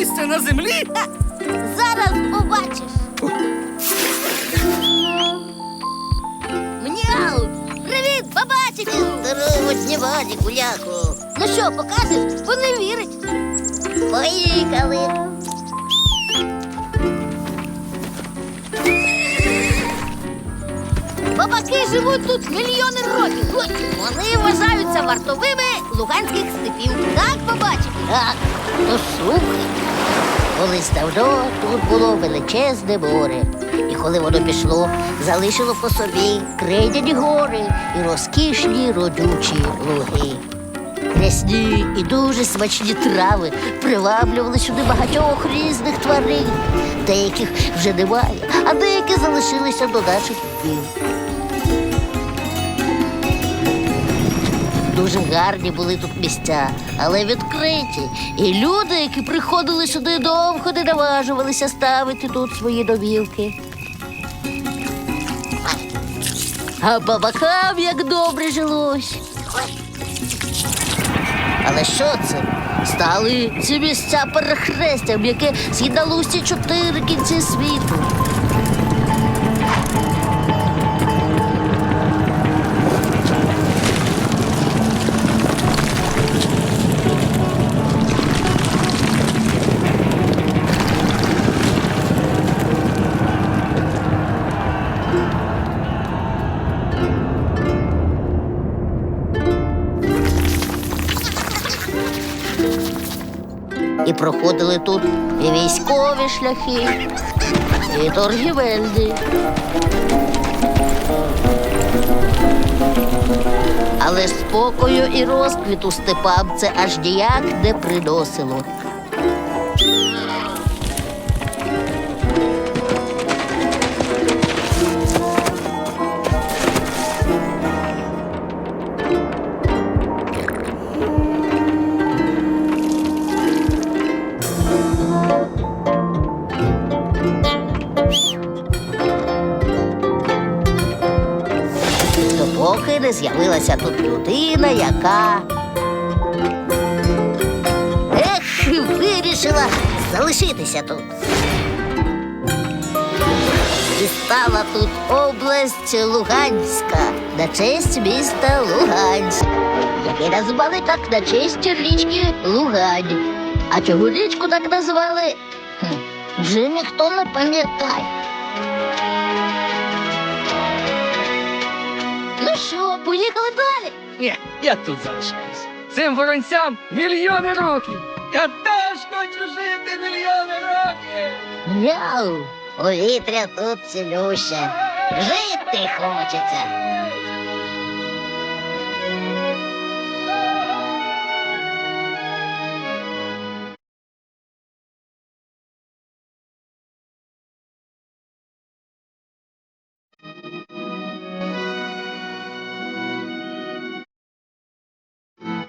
місце на землі? Зараз побачиш. Мняу! Привіт, бабачики! Здорово, знімати, гуляку. Ну що, покажеш? Бо не вірить. Поїхали. Бабаки живуть тут мільйони років. Ой, Вони вважаються вартовими луганських степів. Так, бабачики? Так, то слухай. Колись давно тут було величезне море. І коли воно пішло, залишило по собі крейдяні гори і розкішні родючі луги. Рясні і дуже смачні трави приваблювали сюди багатьох різних тварин. Деяких вже немає, а деякі залишилися до наших днів. Дуже гарні були тут місця, але відкриті. І люди, які приходили сюди довго, не наважувалися ставити тут свої домівки. А бабакам як добре жилось. Але що це? Стали ці місця перехрестям, яке з'єднало усі чотири кінці світу. І проходили тут і військові шляхи, і торгівельні. Але спокою і розквіту степам це аж ніяк не приносило. Допоки не з'явилася тут людина, яка. Ех, вирішила залишитися тут. І стала тут область Луганська на честь міста Луганськ, яке назвали так на честь річки Лугань. А чому річку так назвали? Хм, Вже ніхто не пам'ятає. Ні, я тут залишаюсь. Цим воронцям мільйони років. Я теж хочу жити мільйони років. Мяу, повітря тут цілюще. Жити хочеться.